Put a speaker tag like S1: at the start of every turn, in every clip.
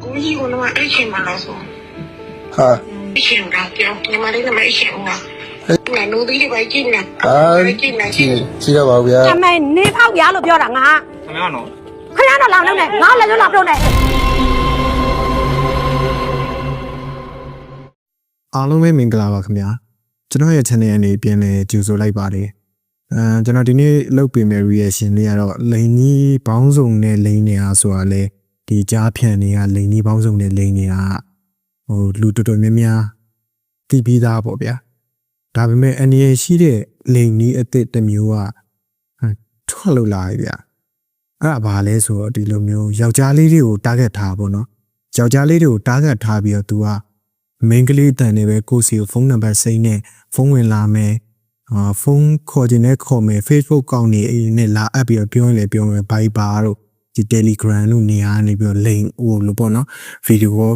S1: ကိုကြီးကလည်းအဲ့ချိန်မှလာဆို
S2: ဟာ
S1: အဲ့ချိန်ကပြောညီမလေးကမအဲ့ချိန်ကငါနိုးသေးတယ်ပဲကြည့်နေ
S2: ဟာ
S1: ကြည့်နေ
S2: ကြည့်ကြည့်ရပါဦးဗျာ
S3: အမေနေဖောက်ရလို့ပြောတာငါ
S4: ခမရနော်
S3: ခဏတော့လောင်လုံးနဲ့ငါလည်းလွတ်လောက်တော့နဲ့
S5: အားလုံးပဲမင်္ဂလာပါခင်ဗျာကျွန်တော်ရဲ့ channel အနေပြန်လဲကြိုဆိုလိုက်ပါတယ်အဲကျွန်တော်ဒီနေ့လုပ်ပေးမယ့် reaction လေးကတော့လိန်ကြီးဘောင်းစုံနဲ့လိန်နေတာဆိုတာလေ ဒီကြားဖြန့်တွေကလိန်ကြီးဘောင်းစုံနဲ့လိန်နေတာဟိုလူတော်တော်များများသိပြီးသားပေါ့ဗျာဒါပေမဲ့အနေရရှိတဲ့လိန်ကြီးအစ်စ်တစ်မျိုးကဟမ်ထွက်လို့လာပြီဗျာအဲ့ဒါဘာလဲဆိုတော့ဒီလိုမျိုးယောက်ျားလေးတွေကို target ထားပေါ့နော်ယောက်ျားလေးတွေကို target ထားပြီးတော့ तू ကမိန်းကလေးတန်နေပဲကိုယ့်စီကိုဖုန်းနံပါတ်စိမ့်နဲ့ဖုန်းဝင်လာမယ်အာဖုန်းခေါ်ခြင်းနဲ့ခေါ်မယ် Facebook ကောင်းနေအေးနဲ့လာအပ်ပြီးတော့ပြောရင်လည်းပြောမယ် Viber တို့ ဒီ Telegram တို့နေရာနေပြီးတော့ link ဟိုလိုပေါ့နော်ဗီဒီယို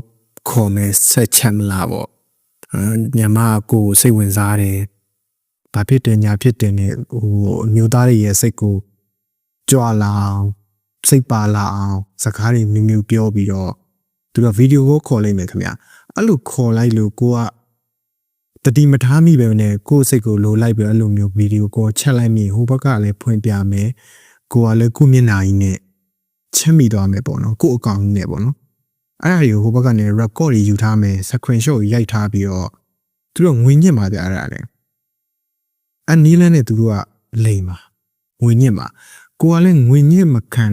S5: ခေါ်မယ်ဆက်ချက်မလားပေါ့အာညမကကိုယ်စိတ်ဝင်စားတယ်ဘာဖြစ်တယ်ညာဖြစ်တယ်နဲ့ဟိုအမျိုးသားတွေရဲ့စိတ်ကိုကြွလာအောင်စိတ်ပါလာအောင်စကားတွေမျိုးမျိုးပြောပြီးတော့သူကဗီဒီယိုကိုခေါ်လိုက်မယ်ခင်ဗျာအဲ့လိုခေါ်လိုက်လို့ကိုကတတိမထားမိပဲနဲ့ကိုယ့်စိတ်ကိုလိုလိုက်ပြီးအဲ့လိုမျိုးဗီဒီယိုကိုချက်လိုက်မိဟိုဘက်ကလည်းဖွင့်ပြမယ်ကိုကလည်းကိုယ့်မျက်နှာကြီးနဲ့ ချက်မိသွားမယ်ပေါ့နော်ကိုယ့်အကောင့်ကြီးနဲ့ပေါ့နော်အဲ့ဒါတွေကိုဟိုဘက်ကနေ record တွေယူထားမယ် screenshot ကိုရိုက်ထားပြီးတော့သူတို့ငွေညစ်มาကြအဲ့ဒါလည်းအနီးလန်းနဲ့သူတို့ကလိမ်ပါငွေညစ်မှာကိုကလည်းငွေညစ်မခံ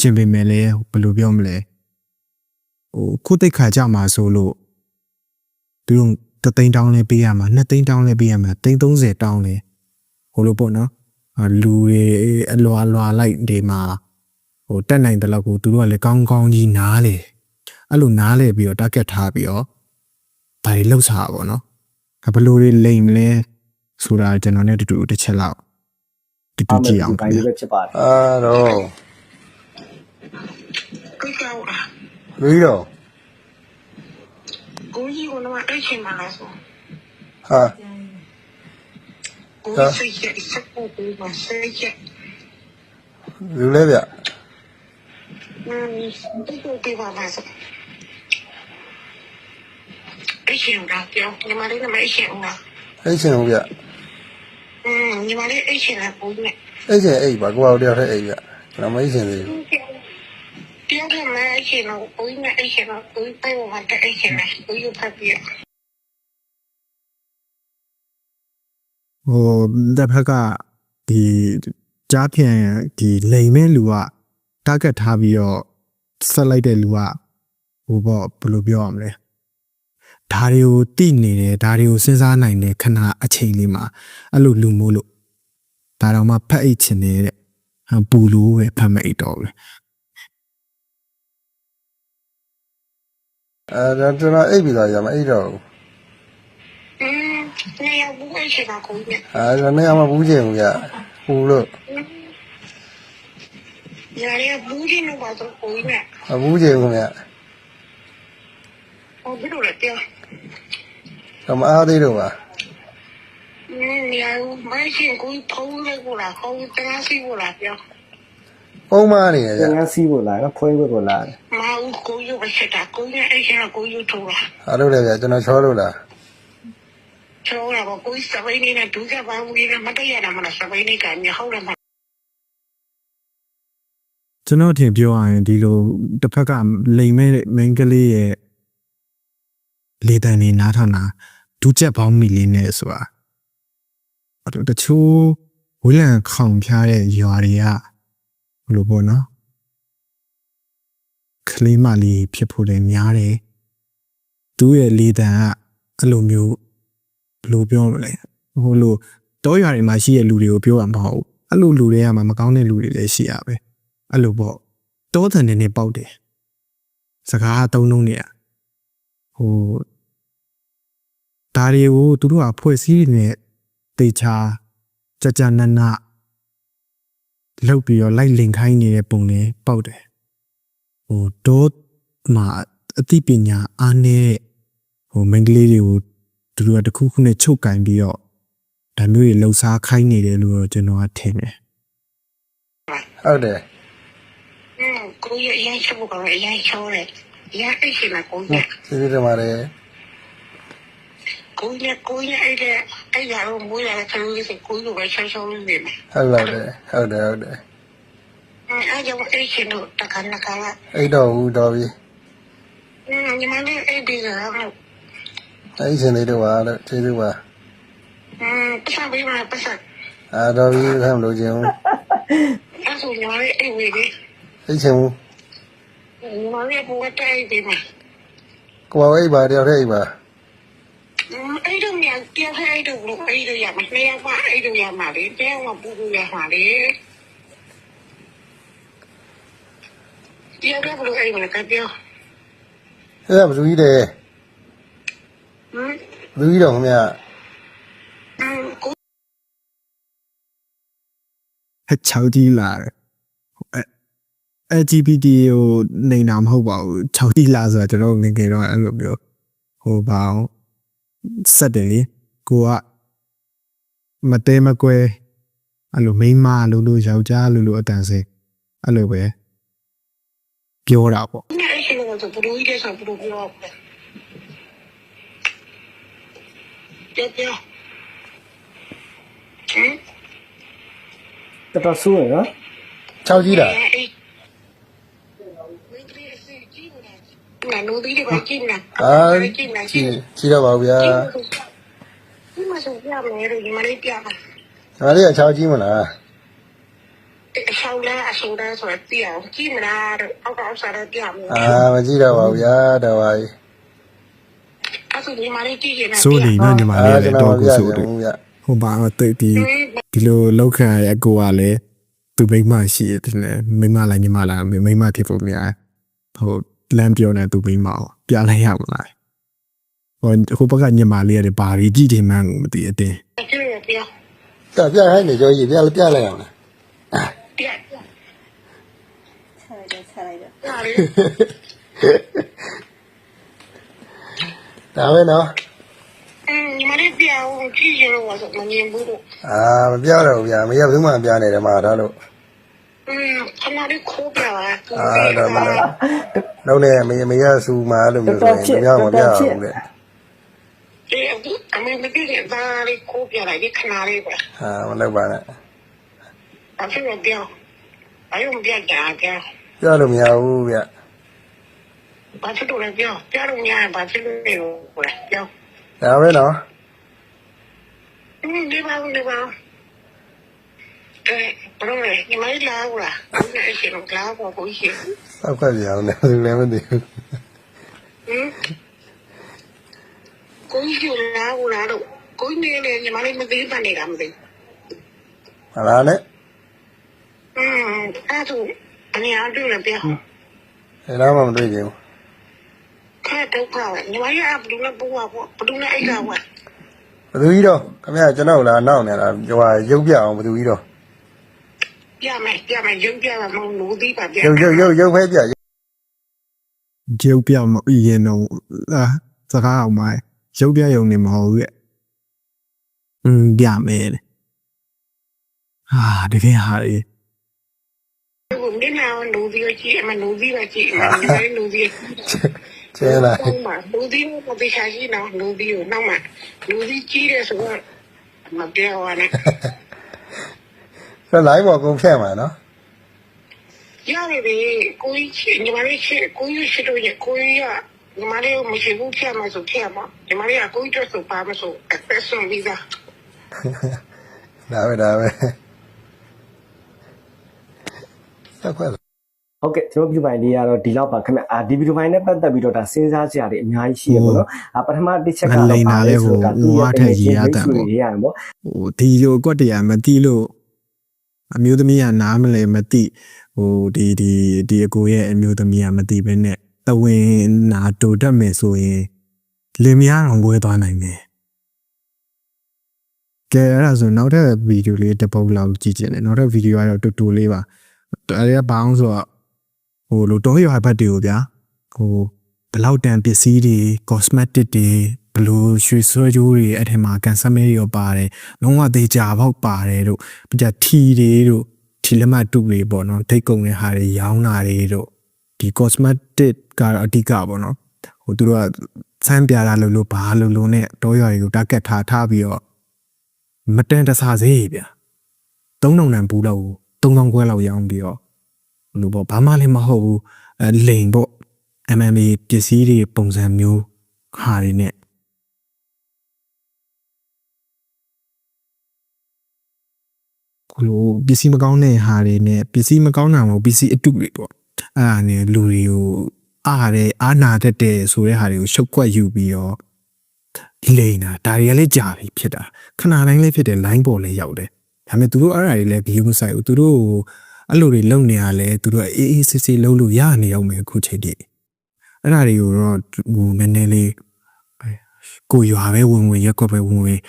S5: ကျင်ပေမဲ့လည်းဘယ်လိုပြောမလဲဟိုခုတ်တိတ်ခါကြမှာဆိုလို့သူတို့တသိန်းတောင်းလဲပေးရမှာနှစ်သိန်းတောင်းလဲပေးရမှာသိန်း30တောင်းလဲဟိုလိုပေါ့နော်အာလူတွေအလွာလွာလိုက်ဒီမှာ ဟိုတက်နိုင်တဲ့လောက်ကိုသူတို့ကလည်းကောင်းကောင်းကြီးနားလေအဲ့လိုနားလေပြီးတော့ target ထားပြီးတော့ဘာတွေလှုပ်စားပါဘောနော်ဘယ်လိုတွေလိမ်မလဲဆိုတာကျွန်တော်နဲ့တူတူတစ်ချက်လောက်တူတူကြည့်အောင်
S6: ဘို
S5: ခင်
S6: င်း
S5: ဗျာ
S6: လေးပဲဖြစ်ပါတယ်
S2: အာတော့
S1: ကိုကြောက်
S2: လူကြီးတော့
S1: ကိုကြီးကလည်းအဲ့ချိန်မှလာဆို
S2: ဟာ
S1: ကိုစိတ်ရဲ့စက်ကိုကိုမစိတ်ရဲ့
S2: လူလဲဗျ
S1: 嗯，这个地方还是。အရှင်ကပြောညီမလေးနမအရှင်ဦးလား
S2: အဲ့ရှင်ဦးဗျ
S1: อืมညီမလေးအရှင်လားပုံနဲ့
S2: အဲ့ရှင်အဲ့ပါကိုပါတို့တယောက်တည်းအဲ့ဗျကျွန်တော်မအရှင်သေးဘူး
S1: ပြောတယ်မအရှင်တော့ပုံနဲ့အရှင်တော့ပုံပဲဟောတဲ့အရှင်လားပုံရဖတ်ပြ
S5: ဟိုတဖက်ကဒီကြားပြန်ဒီလိမ်မဲ့လူက target ထားပြီးတော့ဆက်လိုက်တဲ့လူကဟိုပေါ့ဘယ်လိုပြောရမလဲဒါတွေကိုတိနေတယ်ဒါတွေကိုစဉ်းစားနိုင်တယ်ခဏအချိန်လေးမှာအဲ့လိုလူမို့လို့ဒါတော့မှဖတ်အိတ်ချင်နေတဲ့ဟမ်ပူလို့ပဲဖတ်မအိတ်တော့ဘူးလေ
S2: အဲဒါကျွန်တော်အိတ်ပြီးသားရမအိတ်တော့ဘူး
S1: อืมနေရာဘူးအဲ့ချိန်ကကိုနဲ့
S2: အဲဒါနဲ့အမဘူးချင်းဦးဗျပူလို့
S1: ညာရဘူးကြီးလို့ပါတော့ကိုနဲ့
S2: အဘူးချင်းဦးဗျ
S1: ဟိုဘယ်လိုလဲပြော
S2: တော့မအားသေးတော့ပါ
S1: อืมနေရာမိုင်းချင်းကိုဖုံးလိုက်ကိုလားဟောတရားစီကိုလားပြော
S2: ပုံမှန်နေရ။ဗျ
S6: ငန်းစီးဖို့လာနော်ဖွဲဖို့လာတယ်
S1: မအောင်ကိုယူပဲချက်တာကိုနဲ့အဲ့ချိန်ကကိုယူထိုးတာ
S2: အားလို့လဲဗျကျွန်တော်ချောလို့လား
S1: ချောတာကိုစပိန်နဲ့ဒုစပါမူရမတရတာမလားစပိန်နဲ့ကနေဟောက်တယ်မ
S5: ကျွန်တော်အထင်ပြောရရင်ဒီလိုတစ်ဖက်ကလိမ်မဲ့မိန်းကလေးရဲ့လေတံနေနားထောင်တာဒူးချက်ပေါင်းမီလေးနဲ့ဆိုတာအဲ့တော့တချို့ဝိလံခေါင်ဖျားတဲ့ရွာတွေကဘယ်လိုပေါ့နော်ကလေးမလေးဖြစ်ဖို့လည်းများတယ်သူ့ရဲ့လေတံကအဲ့လိုမျိုးဘယ်လိုပြောမလဲဟိုလိုတောရွာတွေမှာရှိတဲ့လူတွေကိုပြောတာမဟုတ်ဘူးအဲ့လိုလူတွေကမှမကောင်းတဲ့လူတွေလည်းရှိရပဲ အဲ့လိုပေါ့တောတန်နေနေပေါက်တယ်စကားသုံးလုံးနေရဟိုဒါတွေကိုသူတို့ကဖွဲ့စည်းနေတေချာကြကြနနလောက်ပြီးတော့လိုက်လင်ခိုင်းနေတဲ့ပုံလေးပေါက်တယ်ဟိုတောမှာအသိပညာအားနေတဲ့ဟိုမိန်းကလေးတွေကိုသူတို့ကတစ်ခုခုနဲ့ချုပ်ကင်ပြီးတော့ဒါမျိုးတွေလှုပ်ရှားခိုင်းနေတယ်လို့တော့ကျွန်တော်ကထင်တယ်
S2: ဟုတ်တယ်
S1: อืมကိုကြီးအရင်ချိုးကောင်အရင်ချိုးတယ်အရင်သိရှိမှာကိုကြီး
S2: ကျေးဇူးတင်ပါတယ်
S1: ကိုကြီးကိုကြီးအဲ့ဒါအဲ့ဒါတော့မွေးလာတဲ့ခလူးလေးဆိုကိုကြီးကိုပဲချောင်းချောင်းလေးနေမှာ
S2: ဟုတ်လားဟုတ်တယ်ဟုတ်တယ်
S1: အဲ့ကြောင့်အဲ့ရှင်တို့တခါတခါက
S2: အဲ့တော့ဟူတော်ပြီအင်း
S1: ညီမလေးအဲ့ဒီကဟုတ်
S2: အဲ့ရှင်လေးတို့ပါလို့ကျေးဇူးပါ
S1: အင်းပတ်စံပေးပါပတ်စံ
S2: အာတော်ပြီခံလို့ခြင်း
S1: အဲ့ဆိုညီမလေးအဲ့ဝေးလေး
S2: အိတ်ချင်ဘူး
S1: ညီမလေးဘုရားတိုက်ပေးမှာ
S2: ကိုယ်အိတ်ပါတယောက်တည်းအိတ်ပါ
S1: အဲ့တော့မြန်ပြောင်းအဲ့တော့လို့အဲ့တော့ရမှာနေရာမှာအဲ့တော့ရမှာလေတဲမှာပူပူရမှာလေပြောင်းဘလို့အဲ့မှာကပြောင်း
S2: အဲ့ဒါဘယ်သူကြီးတယ်
S1: ဟမ်
S2: ဘယ်သူကြီးတော်ခင်ဗျာ
S1: อืมကို
S5: ဟက်ချောက်ကြီးလာတယ်အဲ LGBT ကိုနေတာမဟုတ်ပါဘူးချောက်ကြီးလာဆိုတာကျွန်တော်ငယ်ငယ်တော့အဲ့လိုမျိုးဟိုပါအောင်ဆက်တယ်လေကိုကမတဲမကွဲအဲ့လိုမိန်းမလို့လို့ယောက်ျားလို့လို့အတန်စင်အဲ့လိုပဲပြောတာပေါ့
S1: အဲ့ရှင်ကတော့ဘလို့ကြီးတဲ့ဆိုဘလို့ပြောပြောပြောဟမ်
S6: တော်တော်ဆိုးရနော်
S2: 6ကြီးလား
S1: အဲ့နာနိုးဒီကကြည့်နေ
S2: အာ
S1: ကြည့်နေ
S2: ကြ
S1: ကြည့်
S2: ည့်ကြည့်တော့ပါဗျာ
S1: ဒီမှာဆိုပြမယ်လို့ဒီမှာလေးပြပါ
S2: ဒါလေးက6ကြီးမလား
S1: အဆောင်လားအဆောင်လားဆိုတော့ပြအောင်ကြည့်မလားတော့အောက်အောက်စားတော့ပြမယ်
S2: အာမကြည့်တော့ပါဗျာတော်ပါပြီ
S1: အဲ့ဆိုဒီမှာလေးကြည့်ရင်
S5: စိုးနေနော်ညီမလေး
S2: အာ
S5: က
S2: ကျွန်
S5: လည်း
S2: တော်
S5: တော့
S2: မပြ
S5: ကို
S2: ချင်
S5: စိုးတယ်
S2: ဘူးဗျ
S5: ဟိုပါတော့တိတ်ဒီဒီလိုလောက်ခံရတဲ့အကိုကလည်းသူမိန်းမရှိတယ်လေမိန်းမလိုက်ညီမလားမိန်းမဖြစ်ဖို့များဟို လမ်းပြောနေသူမိန်းမအောင်ပြလိုက်ရမလားဟိုဟိုဘက်ကညီမလေးရတယ်ဘာကြီးကြည့်တယ်မှန်းကိုမသိအတင်း
S1: ပြည့်ပြည့်
S2: ပြပြဟိုင်းနေကြောကြီးပြပြလိုက်အောင်လား
S1: ပြည့်
S4: ဆက်လိုက်တယ်ဆက်လိုက်တယ်
S1: ဟာလေ
S2: ဒါပဲနော်
S1: အင်းဒီမှာလေးပြအောင်ကြည့်ရင်တော့ဆိုမမြင်ဘူးတော့
S2: အာမပြတော့ဗျာမရဘူးမှပြနေတယ်မှာဒါလို့
S1: အင်းခဏလေးခိုးပြပါ
S2: အာတော့မလားတော့ နေမေမေရဆူမာလို့မျိုးဆိုရင်မရမပြဘူးလေ
S1: ဒီအမေမသိတဲ့ဒါလေးခိုးပြလိုက်ဒီခဏလေးပဲ
S2: အာမလုပ်ပါနဲ့
S1: ဘာဖြစ်လို့ပြောအယုံပြကြပြော
S2: ပြလို့မရဘူးဗျ
S1: ဘာဖြစ်လို့လဲပြောပြောလို့များဘာဖြစ်လို့လဲပြော
S2: ဒါပဲနော်
S1: အင်းဒီပါဦးဒီပါအဲဘယ်လိုလဲညီမလေးလာဦးလားအဲ့ရှင်ကလာဖို့ကိုရှိ
S2: စောက်ခွက်ပြအောင်လည်းဘူးလည်းမသိဘူး
S1: ဟင်ကိုရှိလာဦးလားတော့ကိုနေနေညီမလေးမသိပါနေတာမသိ
S2: မလားနဲ့
S1: อืมအဲ့ဒါအနေအားတူလည်းပြော
S2: အဲတော့မှမတွေ့ကြဘူး
S1: ခက်တော့ပါညီမလေးအဘလူနဲ့ပူပါပေါ့ဘလူနဲ့အိတ်ကဝက်
S2: ဘယ်သူကြီးတော့ခင်ဗျာကျွန်တော်လာနောက်နေလားဟိုဟာရုပ်ပြအောင်ဘယ်သူကြီးတော့
S1: ပြမယ်ပြမယ်ရုပ်ပြမှာမဟုတ်ဘူးဒီပါပြ
S2: ရုပ်ရုပ်ရုပ်ရုပ်ဖဲပြ
S5: ရုပ်ပြမရင်တော့အာစကားအောင်မရုပ်ပြယုံနေမဟုတ်ဘူးရဲ့อืมပြမယ်လေဟာတကယ်ဟာလေ
S1: ကိုမင်းနာလူဒီကြည့်အမလူဒီပဲကြည့်ညီမလေးလူဒီ
S2: ကျဲလာ
S1: နောက်မှလူဒီကိုသိချာရှိနော်လူဒီကိုနောက်မှလူဒီကြည့်တယ်ဆိုတော့မပြောရနဲ့
S2: ဆိုလိုက်ပေါ်ကုန်ဖြတ်မှာနော်
S1: ရတယ်လေကိုကြီးညီမလေးချစ်ကိုကြီးချစ်တော့ရကိုကြီးကညီမလေးကိုမရှိဘူးဖြတ်မှဆိုဖြတ်မှာညီမလေးကကိုကြီးတော့ဆိုပါမဆိုအသက်ဆုံးပြီးသား
S2: ဒါပဲဒါပဲစောက်ခွက်
S6: ဟုတ်ကဲ့ကျွန်တော်ပြုပိုင်လေးကတော့ဒီလောက်ပါခင်ဗျအာဒီဗီဒီယိုပိုင်းနဲ့ပတ်သက်ပြီးတော့ဒါစဉ်းစားစရာတွေအများကြီးရှိရပေါ့နော်အာပထမတစ်ချက်ကတော့ပါလဲဆိုတော့သူရဲ့တကယ်ကြီးရတာပေါ့ရရပေါ့
S5: ဟိုဒီလိုကွက်တရားမတိလို့ အမျိုးသမီးကနားမလဲမတိဟိုဒီဒီဒီအကိုရဲ့အမျိုးသမီးကမတိဘဲနဲ့တဝင်းနာတူတတ်မယ်ဆိုရင်လင်မယားအောင်ဝဲသွားနိုင်တယ်ကဲအဲ့ဒါဆိုနောက်ထပ်ဗီဒီယိုလေးတစ်ပုတ်လောက်ကြည့်ချင်တယ်နောက်ထပ်ဗီဒီယိုကတော့တူတူလေးပါအဲ့ဒါကဘာအောင်ဆိုတော့ဟိုလိုတော့ရွာဘတ်တွေကိုဗျာဟိုဘယ်လောက်တန်ပစ္စည်းတွေ cosmetic တွေ ဘယ်လိုရွှေဆွဲကြိုးတွေအဲ့ထက်မှာကန်ဆယ်မဲတွေရောပါတယ်လုံးဝသေးကြပေါက်ပါတယ်တို့ပြကြထီတွေတို့ထီလက်မတုတွေပေါ့နော်ဒိတ်ကုံတဲ့ဟာတွေရောင်းတာတွေတို့ဒီ cosmetic ကတော့အဓိကပေါ့နော်ဟိုသူတို့ကဆန်းပြတာလို့လို့ဘာလို့လို့နဲ့တောရွာတွေကို target ထားထားပြီးတော့မတန်တဆဈေးဗျာ3000တန်ဘူးလောက်3000ခွဲလောက်ရောင်းပြီးတော့လို့ပေါ့ဘာမှလည်းမဟုတ်ဘူးအဲလိန်ပေါ့ MMA ပစ္စည်းတွေပုံစံမျိုးဟာတွေနဲ့ ခုလိုပစ္စည်းမကောင်းတဲ့ဟာတွေနဲ့ပစ္စည်းမကောင်းတာမဟုတ်ပစ္စည်းအတုတွေပေါ့အဲ့ဒါနဲ့လူတွေကိုအားရအာနာတတ်တဲ့ဆိုတဲ့ဟာတွေကိုရှုပ်ကွက်ယူပြီးတော့လိန်တာဒါတွေကလည်းကြာပြီဖြစ်တာခဏတိုင်းလည်းဖြစ်တယ် line ပေါ်လည်းရောက်တယ်ဒါပေမဲ့သူတို့အဲ့ဒါတွေလည်း view မဆိုင်ဘူးသူတို့အဲ့လိုတွေလုပ်နေရလဲသူတို့အေးအေးဆေးဆေးလုပ်လို့ရနေအောင်မယ်အခုချိန်ထိအဲ့ဒါတွေကိုတော့ဟိုနည်းနည်းလေးကိုရွာပဲဝင်ဝင်ရက်ကွက်ပဲဝင်ဝင်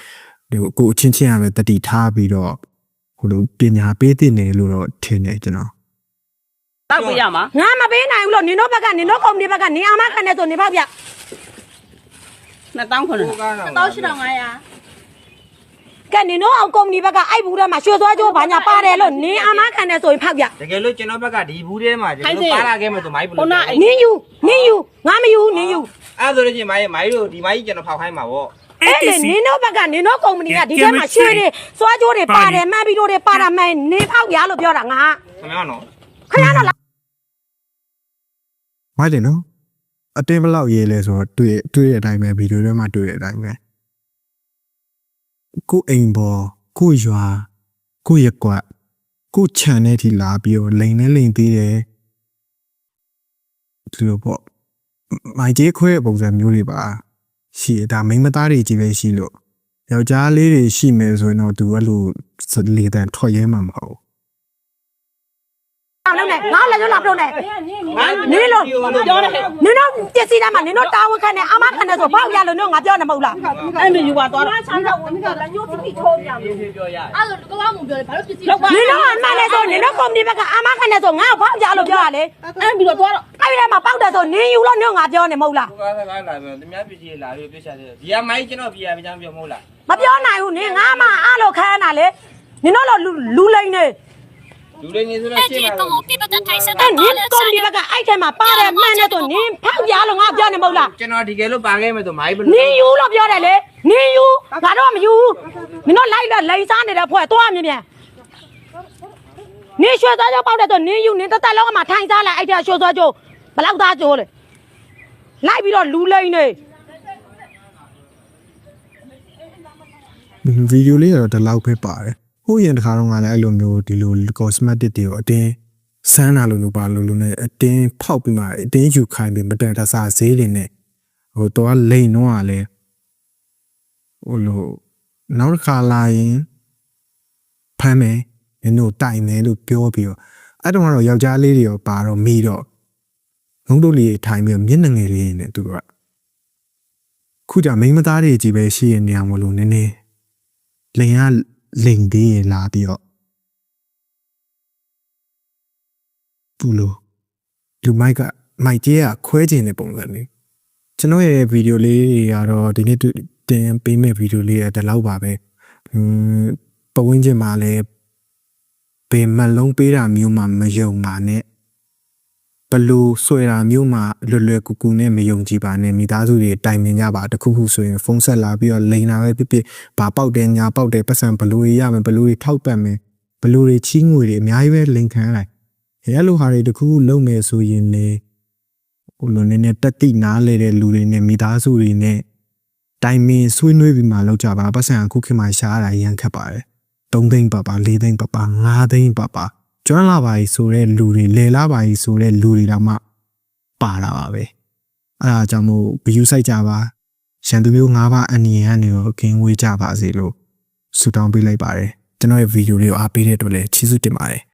S5: ဒီကိုအချင်းချင်းရပဲတတိထားပြီးတော့ ဟိုလိုပညာပေးတင်တယ်လို့တော့ထင်တယ်ကျွန်တော်
S7: တောက်ပြရမှာ
S3: ငါမပေးနိုင်ဘူးလို့နင်တို့ဘက်ကနင်တို့ကုမ္ပဏီဘက်ကနင်အာမခံနေဆိုနေဖောက်ပြ
S7: 2000ခွန်း
S4: 18500
S3: ကဲနင်တို့အောင်ကုမ္ပဏီဘက်ကအဲ့ဘူးထဲမှာရွှေသွားကြိုးဘာညာပါတယ်လို့နင်အာမခံနေဆိုရင်ဖောက်ပြ
S8: တကယ်လို့ကျွန်တော်ဘက်ကဒီဘူးထဲမှာကျွန်တော်ပါလာခဲ့မယ်ဆိုမိုက်ဘလို့
S7: ခုန
S3: နင်ယူနင်ယူငါမယူနင်ယူ
S8: အဲ့ဆိုလို့ချင်းမိုက်မိုက်တို့ဒီမိုက်ကျွန်တော်ဖောက်ခိုင်းမှာဗော
S3: အဲ့လေနင်တို့ဘက်ကနင်တို့ကုမ္ပဏီကဒီထဲမှာရွှေတွေစွားကြိုးတွေပါတယ်မှန်ပြီးတော့တွေပါတာမှန်နင်ဖောက်ရလို့ပြောတာငါ
S8: ခင်ဗျားနော်
S3: ခဏတော့
S5: မိုက်တယ်နော်အတင်းဘလောက်ရေးလဲဆိုတော့တွေ့တွေ့တဲ့အတိုင်းပဲဗီဒီယိုထဲမှာတွေ့တဲ့အတိုင်းပဲကိုအိမ်ပေါ်ကိုရွာကိုရက်ကွက်ကိုခြံထဲထိလာပြီးတော့လိန်နဲ့လိန်သေးတယ်ဒီလိုပေါ့မိုက်ကြီးခွဲတဲ့ပုံစံမျိုးတွေပါ ရှိတယ်ဒါမိန်းမသားတွေကြီးပဲရှိလို့ယောက်ျားလေးတွေရှိမယ်ဆိုရင်တော့သူအဲ့လိုလေတန်ထွက်ရဲမှာမဟုတ်ဘူး
S3: အောင်လုပ်နေငါလည်းရွလာပြုံးနေနင်လို့
S7: ပြောတယ်
S3: နင်တို့ပစ္စည်းတိုင်းမှာနင်တို့တာဝန်ခံနေအာမခံနေဆိုဖောက်ရလို့နော်ငါပြောနေမဟုတ်လား
S7: အဲ့မျိုးယူပါသွားတော့
S4: အဲ့လိုကကောင်းမှုပြောတယ်ဘာလို့ပစ္စည်း
S7: လောက်ပါ
S3: နင်တို့အမှန်နဲ့ဆိုနင်တို့ကုမ္ပဏီဘက်ကအာမခံနေဆိုငါ့ကိုဖောက်ရလို့ပြောရလေ
S7: အဲ့ပြီးတော့သွားတော့
S3: အဲ့ဒီထဲမှာပေါက်တယ်ဆိုနင်ယူလို့နော်ငါပြောနေမဟုတ်လား
S8: ကိုကားစကားလာပြောသူများပစ္စည်းလာပြီးပြချတယ်ဒီကမိုက်ကျွန်တော်ပြရပြချမ်းပြောမဟုတ်လား
S3: မပြောနိုင်ဘူးနင်ငါမှအားလို့ခမ်းတာလေနင်တို့လိုလူလိမ့်နေ
S8: လူလေးနေဆိုတော့ရှင်းပါတော့
S3: အဲ့နင်ကုမ္ပဏီဘက်ကအဲ့ထဲမှာပါတယ်မှန်တယ်ဆိုနင်ဖောက်ရလို့ငါပြောနေမဟုတ်လား
S8: ကျွန်တော်ဒီကယ်လို့ပါခဲ့မယ်ဆိုမိုက်ဘလို့
S3: နင်ယူလို့ပြောတယ်လေနင်ယူငါတော့မယူဘူးနင်တို့လိုက်လက်လိန်စားနေတဲ့ဖွဲ့သွားမြင်မြန်နင်ရွှေသွားကြောပေါက်တယ်ဆိုနင်ယူနင်တသက်လုံးကမှထိုင်စားလိုက်အဲ့ထဲရွှေသွားကြော ဘယ်လောက်သားကြောလေလိုက်ပြီးတော့လူလိမ့်နေ
S5: ဗီဒီယိုလေးကတော့ဒီလောက်ပဲပါတယ်ဟိုရင်တစ်ခါတော့ငါလည်းအဲ့လိုမျိုးဒီလို cosmetic တွေကိုအတင်းဆန်းတာလို့လို့ပါလို့လို့ ਨੇ အတင်းဖောက်ပြီးမှအတင်းယူခိုင်းပြီးမတန်တဆဈေးတွေနဲ့ဟိုတော့လိန်တော့ကလည်းဟိုလိုနောက်တစ်ခါလာရင်ဖမ်းမယ်နင်တို့တိုင်မယ်လို့ပြောပြီးတော့အဲ့တော့ကတော့ယောက်ျားလေးတွေရောပါတော့မိတော့ ငုံတို့လေးထိုင်ပြီးတော့မျက်နှာငယ်လေးနဲ့သူတို့ကခုကြမိန်းမသားတွေကြီးပဲရှိရနေအောင်မလို့နည်းနည်းလိန်ကလိန်သေးရလာပြီးတော့ဘူးလို့လူမိုက်ကမိုက်ကြီးကခွဲခြင်းတဲ့ပုံစံလေးကျွန်တော်ရဲ့ဗီဒီယိုလေးတွေကတော့ဒီနေ့တင်ပေးမဲ့ဗီဒီယိုလေးရဲ့ဒီလောက်ပါပဲဟွန်းပဝင်းချင်းမှာလည်းဘယ်မလုံးပေးတာမျိုးမှမယုံပါနဲ့ ဘလို့ဆွဲတာမျိုးမှလွယ်လွယ်ကူကူနဲ့မယုံကြည်ပါနဲ့မိသားစုတွေတိုင်ပင်ကြပါတခုခုဆိုရင်ဖုန်းဆက်လာပြီးတော့လိန်လာပဲဖြစ်ဖြစ်ဘာပေါက်တယ်ညာပေါက်တယ်ပတ်စံဘလူတွေရမယ်ဘလူတွေထောက်ပတ်မယ်ဘလူတွေချီးငွေတွေအများကြီးပဲလိန်ခံလိုက်အဲလိုဟာတွေတခုခုလုပ်မယ်ဆိုရင်လေဟိုလိုနည်းနည်းတက်တိနားလေတဲ့လူတွေနဲ့မိသားစုတွေနဲ့တိုင်မင်ဆွေးနွေးပြီးမှလောက်ကြပါပတ်စံအခုခေတ်မှာရှားရတာရန်ခက်ပါတယ်3သိန်းပါပါ4သိန်းပါပါ5သိန်းပါပါ ကျွမ်းလာပါ ਈ ဆိုတဲ့လူတွေလဲလာပါ ਈ ဆိုတဲ့လူတွေတော့မှပါတာပါပဲအဲဒါကြောင့်မို့ view စိုက်ကြပါရန်သူမျိုး၅ပါးအန်နီယန်နေကိုကင်းဝေးကြပါစေလို့ဆုတောင်းပေးလိုက်ပါတယ်ကျွန်တော်ရဲ့ဗီဒီယိုလေးကိုအားပေးတဲ့အတွက်လည်းကျေးဇူးတင်ပါတယ်